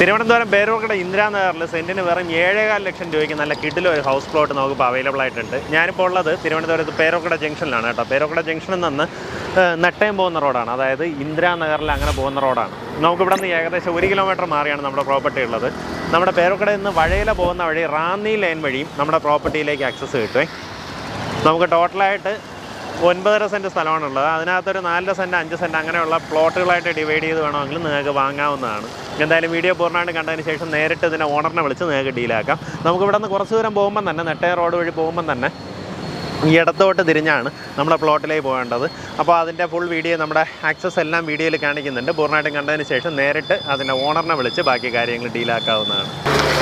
തിരുവനന്തപുരം പേരൂർക്കട ഇന്ദിരാനഗറിൽ സെന്റിന് വെറും ഏഴേകാൽ ലക്ഷം രൂപയ്ക്ക് നല്ല കിഡിൽ ഒരു ഹൗസ് പ്ലോട്ട് നമുക്കിപ്പോൾ അവൈലബിൾ ആയിട്ടുണ്ട്. ഞാനിപ്പോൾ ഉള്ളത് തിരുവനന്തപുരത്ത് പേരൂർക്കട ജംഗ്ഷനിലാണ് കേട്ടോ. പേരൂർക്കട ജംഗ്ഷനിൽ നിന്ന് നട്ടയം പോകുന്ന റോഡാണ്. അതായത് ഇന്ദിരാനഗറിൽ അങ്ങനെ പോകുന്ന റോഡാണ്. നമുക്കിവിടെ നിന്ന് ഏകദേശം ഒരു കിലോമീറ്റർ മാറിയാണ് നമ്മുടെ പ്രോപ്പർട്ടി ഉള്ളത്. നമ്മുടെ പേരൂർക്കടയിൽ നിന്ന് വഴയില പോകുന്ന വഴി റാന്നി ലൈൻ വഴിയും നമ്മുടെ പ്രോപ്പർട്ടിയിലേക്ക് ആക്സസ് കിട്ടുമേ നമുക്ക് ടോട്ടലായിട്ട് ഒൻപതര സെന്റ് സ്ഥലമാണുള്ളത്. അതിനകത്തൊരു നാലര സെന്റ് അഞ്ച് സെന്റ് അങ്ങനെയുള്ള പ്ലോട്ടുകളായിട്ട് ഡിവൈഡ് ചെയ്ത് വേണമെങ്കിൽ നിങ്ങൾക്ക് വാങ്ങാവുന്നതാണ്. എന്തായാലും വീഡിയോ പൂർണമായിട്ട് കണ്ടതിന് ശേഷം നേരിട്ട് ഇതിനെ ഓണറിനെ വിളിച്ച് നിങ്ങൾക്ക് ഡീലാക്കാം. നമുക്ക് ഇവിടെ നിന്ന് കുറച്ച് ദൂരം പോകുമ്പം തന്നെ നെട്ടയ റോഡ് വഴി പോകുമ്പം തന്നെ ഇടത്തോട്ട് തിരിഞ്ഞാണ് നമ്മുടെ പ്ലോട്ടിലേക്ക് പോകേണ്ടത്. അപ്പോൾ അതിന്റെ ഫുൾ വീഡിയോ നമ്മുടെ ആക്സസ് എല്ലാം വീഡിയോയിൽ കാണിക്കുന്നുണ്ട്. പൂർണമായിട്ടും കണ്ടതിന് ശേഷം നേരിട്ട് അതിന്റെ ഓണറിനെ വിളിച്ച് ബാക്കി കാര്യങ്ങൾ ഡീലാക്കാവുന്നതാണ്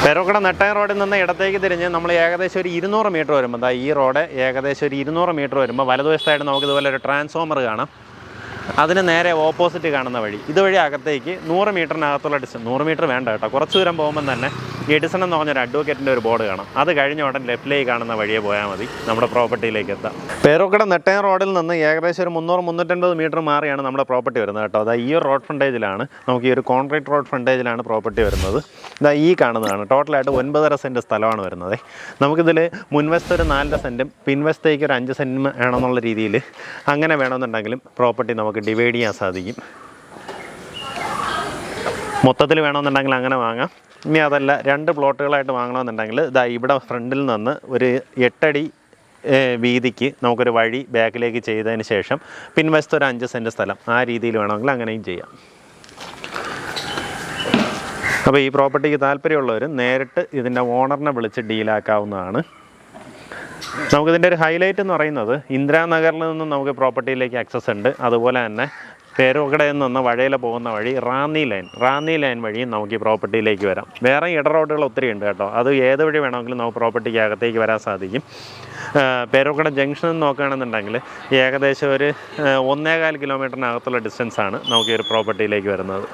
പെരോക്കട നെട്ടയം റോഡിൽ നിന്ന് ഇടത്തേക്ക് തിരിഞ്ഞ് നമ്മൾ ഏകദേശം ഒരു ഇരുന്നൂറ് മീറ്റർ വരുമ്പോൾ ദാ ഈ റോഡ് ഏകദേശം ഒരു ഇരുന്നൂറ് മീറ്റർ വരുമ്പോൾ വലതുവശത്തായിട്ട് നമുക്ക് ഇതുപോലെ ഒരു ട്രാൻസ്ഫോമർ കാണാം. അതിന് നേരെ ഓപ്പോസിറ്റ് കാണുന്ന വഴി. ഇതുവഴി അകത്തേക്ക് നൂറ് മീറ്ററിനകത്തുള്ള ഡിസ്റ്റൻസ് നൂറ് മീറ്റർ വേണ്ട കേട്ടോ. കുറച്ച് ദൂരം പോകുമ്പോൾ തന്നെ എഡിസൺ എന്ന് പറഞ്ഞൊരു അഡ്വക്കേറ്റിന്റെ ഒരു ബോർഡ് കാണാം. അത് കഴിഞ്ഞ ഉടൻ ലെഫ്റ്റിലേക്ക് കാണുന്ന വഴിയെ പോയാൽ മതി. നമ്മുടെ പ്രോപ്പർട്ടിയിലേക്ക് എത്താം. പേരോക്കട നെട്ടയം റോഡിൽ നിന്ന് ഏകദേശം ഒരു മുന്നൂറ് മുന്നൂറ്റൻപത് മീറ്റർ മാറിയാണ് നമ്മുടെ പ്രോപ്പർട്ടി വരുന്നത് കേട്ടോ. അതായത് ഈ ഒരു റോഡ് ഫ്രണ്ടേജിലാണ് നമുക്ക് ഈ ഒരു കോൺക്രീറ്റ് റോഡ് ഫ്രണ്ടേജിലാണ് പ്രോപ്പർട്ടി വരുന്നത്. ഇതാ ഈ കാണുന്നതാണ്. ടോട്ടലായിട്ട് ഒൻപതര സെന്റ് സ്ഥലമാണ് വരുന്നത്. നമുക്കിതിൽ മുൻവശത്ത് ഒരു നാലര സെന്റും പിൻവശത്തേക്ക് ഒരു അഞ്ച് സെന്റും വേണമെന്നുള്ള രീതിയിൽ അങ്ങനെ വേണമെന്നുണ്ടെങ്കിലും പ്രോപ്പർട്ടി നമുക്ക് ഡിവൈഡ് ചെയ്യാൻ സാധിക്കും. മൊത്തത്തിൽ വേണമെന്നുണ്ടെങ്കിൽ അങ്ങനെ വാങ്ങാം. ഇനി അതല്ല രണ്ട് പ്ലോട്ടുകളായിട്ട് വാങ്ങണമെന്നുണ്ടെങ്കിൽ ഇതാ ഇവിടെ ഫ്രണ്ടിൽ നിന്ന് ഒരു എട്ടടി വീതിക്ക് നമുക്കൊരു വഴി ബാക്കിലേക്ക് ചെയ്തതിന് ശേഷം പിൻവശത്ത് ഒരു അഞ്ച് സെന്റ് സ്ഥലം. ആ രീതിയിൽ വേണമെങ്കിൽ അങ്ങനെയും ചെയ്യാം. അപ്പോൾ ഈ പ്രോപ്പർട്ടിക്ക് താല്പര്യമുള്ളവർ നേരിട്ട് ഇതിന്റെ ഓണറിനെ വിളിച്ച് ഡീലാക്കാവുന്നതാണ്. നമുക്കിതിന്റെ ഒരു ഹൈലൈറ്റ് എന്ന് പറയുന്നത് ഇന്ദിരാനഗറിൽ നിന്നും നമുക്ക് പ്രോപ്പർട്ടിയിലേക്ക് ആക്സസ് ഉണ്ട്. അതുപോലെ തന്നെ പേരുകടയിൽ നിന്ന് വഴയില പോകുന്ന വഴി റാന്നി ലൈൻ. റാന്നി ലൈൻ വഴിയും നമുക്ക് ഈ പ്രോപ്പർട്ടിയിലേക്ക് വരാം. വേറെ ഇട റോഡുകൾ ഒത്തിരി ഉണ്ട് കേട്ടോ. അത് ഏത് വഴി വേണമെങ്കിലും നമുക്ക് പ്രോപ്പർട്ടിക്ക് അകത്തേക്ക് വരാൻ സാധിക്കും. പേരോക്കട ജംഗ്ഷനിൽ നിന്ന് നോക്കുകയാണെന്നുണ്ടെങ്കിൽ ഏകദേശം ഒരു ഒന്നേകാൽ കിലോമീറ്ററിനകത്തുള്ള ഡിസ്റ്റൻസാണ് നമുക്ക് ഈ ഒരു പ്രോപ്പർട്ടിയിലേക്ക് വരുന്നത്.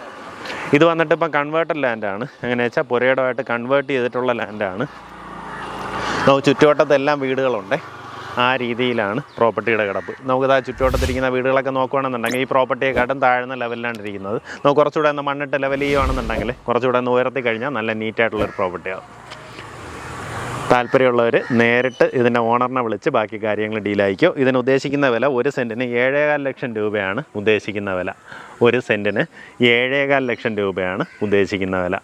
ഇത് വന്നിട്ട് ഇപ്പം കൺവേർട്ടഡ് ലാൻഡാണ് എങ്ങനെയാ വെച്ചാൽ പുരയിടമായിട്ട് കൺവേർട്ട് ചെയ്തിട്ടുള്ള ലാൻഡാണ് നമുക്ക് ചുറ്റുവട്ടത്തെല്ലാം വീടുകളുണ്ട്. ആ രീതിയിലാണ് പ്രോപ്പർട്ടിയുടെ കിടപ്പ്. നമുക്കിത് ചുറ്റുവട്ടത്തിരിക്കുന്ന വീടുകളൊക്കെ നോക്കുകയാണെന്നുണ്ടെങ്കിൽ ഈ പ്രോപ്പർട്ടിയെക്കാട്ടും താഴ്ന്ന ലെവലിലാണ് ഇരിക്കുന്നത്. നമുക്ക് കുറച്ചുകൂടെ ഒന്ന് മണ്ണിട്ട് ലെവൽ ചെയ്യുകയാണെന്നുണ്ടെങ്കിൽ കുറച്ചുകൂടെ ഒന്ന് ഉയർത്തി കഴിഞ്ഞാൽ നല്ല നീറ്റായിട്ടുള്ളൊരു പ്രോപ്പർട്ടിയാണ് താല്പര്യമുള്ളവർ നേരിട്ട് ഇതിന്റെ ഓണറിനെ വിളിച്ച് ബാക്കി കാര്യങ്ങൾ ഡീലായിക്കോ ഇതിന് ഉദ്ദേശിക്കുന്ന വില ഒരു സെന്റിന് ഏഴേകാൽ ലക്ഷം രൂപയാണ് ഉദ്ദേശിക്കുന്ന വില. ഒരു സെന്റിന് ഏഴേകാൽ ലക്ഷം രൂപയാണ് ഉദ്ദേശിക്കുന്ന വില.